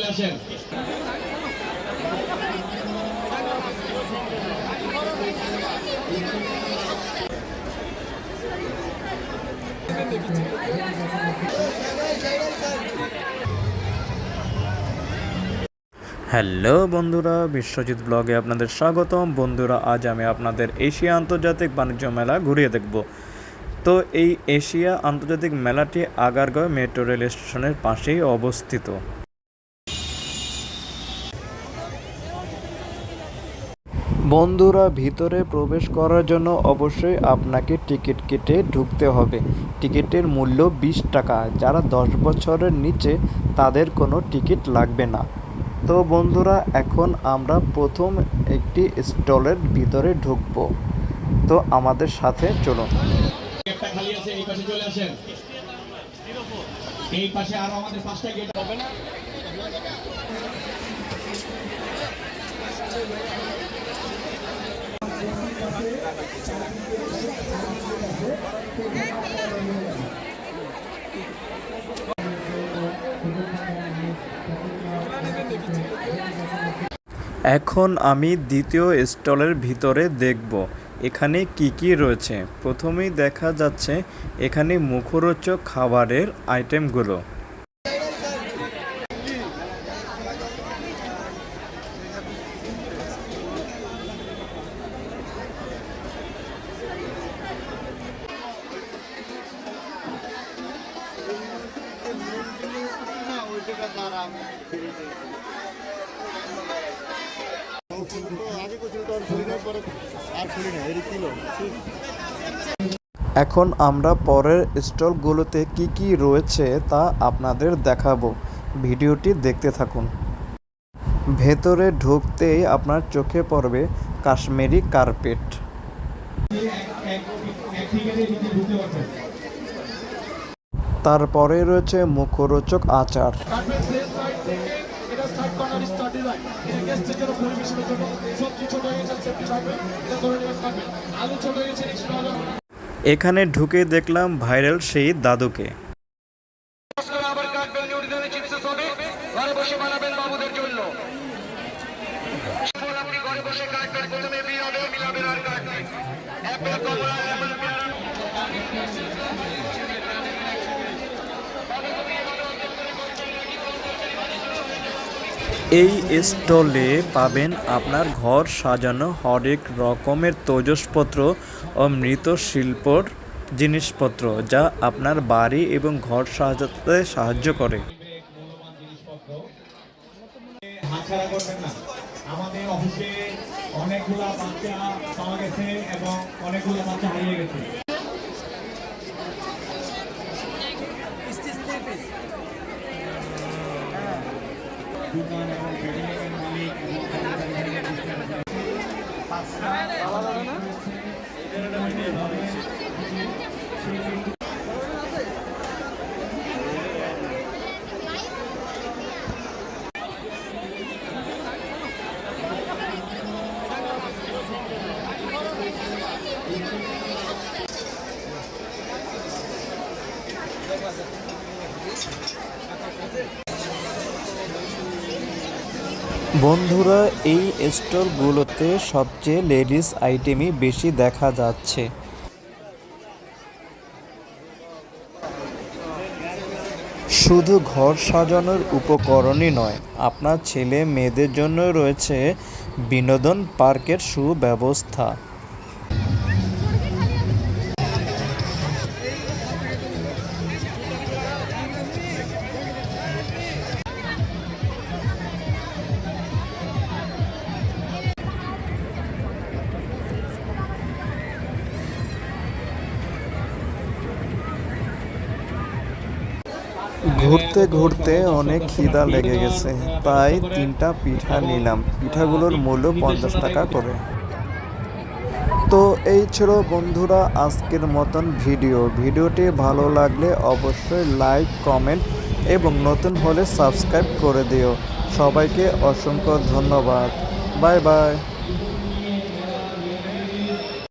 চলে আসেন। হ্যালো বন্ধুরা, বিশ্বজিৎ ব্লগে আপনাদের স্বাগতম। বন্ধুরা, আজ আমি আপনাদের এশিয়া আন্তর্জাতিক বাণিজ্য মেলা ঘুরিয়ে দেখব। তো এই এশিয়া আন্তর্জাতিক মেলাটি আগারগাঁও মেট্রো রেল স্টেশনের পাশেই অবস্থিত। বন্ধুরা, ভিতরে প্রবেশ করার জন্য অবশ্যই আপনাকে টিকিট কেটে ঢুকতে হবে। টিকিটের মূল্য বিশ টাকা। যারা দশ বছরের নিচে, তাদের কোনো টিকিট লাগবে না। তো বন্ধুরা, এখন আমরা প্রথম একটি স্টলের ভিতরে ঢুকব। তো আমাদের সাথে চলুন। এই পাশে আরও আমাদের পাঁচটা গেট হবে না? এখন আমি দ্বিতীয় স্টলের ভিতরে দেখব, এখানে কি কি রয়েছে। প্রথমেই দেখা যাচ্ছে এখানে মুখরোচক খাবারের আইটেমগুলো এখন আমরা পরের স্টলগুলোতে কি কি রয়েছে তা আপনাদের দেখাবো। ভিডিওটি দেখতে থাকুন। ভেতরে ঢুকতেই আপনার চোখে পড়বে কাশ্মীরি কার্পেট এক টিকেটে নিচে ঢুকতে পারবেন তারপরে রয়েছে মুখরোচক আচার। এখানে ঢুকে দেখলাম ভাইরাল সেই দাদুকে। করে আবার কাটবেন বাবুদের জন্য ফল আপনি ঘরে বসে কাটবেন প্রথমে মিলাবেন মিলাবেন আর কাটবেন অ্যাপেল কমলা লেমন পেয়ারা এই স্টলে পাবেন আপনার ঘর সাজানো হরেক রকমের তৈজসপত্র ও মৃৎ শিল্পর জিনিসপত্র যা আপনার বাড়ি এবং ঘর সাজাতে সাহায্য করে। মূল্যবান জিনিসপত্র হাতছাড়া করবেন না। আমাদের অফিসে অনেকগুলা বাচ্চা পাওয়া গেছে এবং অনেকগুলো বাচ্চা হারিয়ে গেছে। আছে। বন্ধুরা, এই স্টলগুলোতে সবচেয়ে লেডিস আইটেমই বেশি দেখা যাচ্ছে। শুধু ঘর সাজানোর উপকরণই নয়, আপনার ছেলে মেয়েদের জন্য রয়েছে বিনোদন পার্কের সুব্যবস্থা। ঘুরতে ঘুরতে অনেক খিদা লেগে গেছে, তাই তিনটা পিঠা নিলাম। পিঠাগুলোর মূল্য পঞ্চাশ টাকা করে। তো এই ছিল বন্ধুরা আজকের মতন ভিডিও। ভিডিওটি ভালো লাগলে অবশ্যই লাইক, কমেন্ট এবং নতুন হলে সাবস্ক্রাইব করে দিও। সবাইকে অসংখ্য ধন্যবাদ। Bye bye.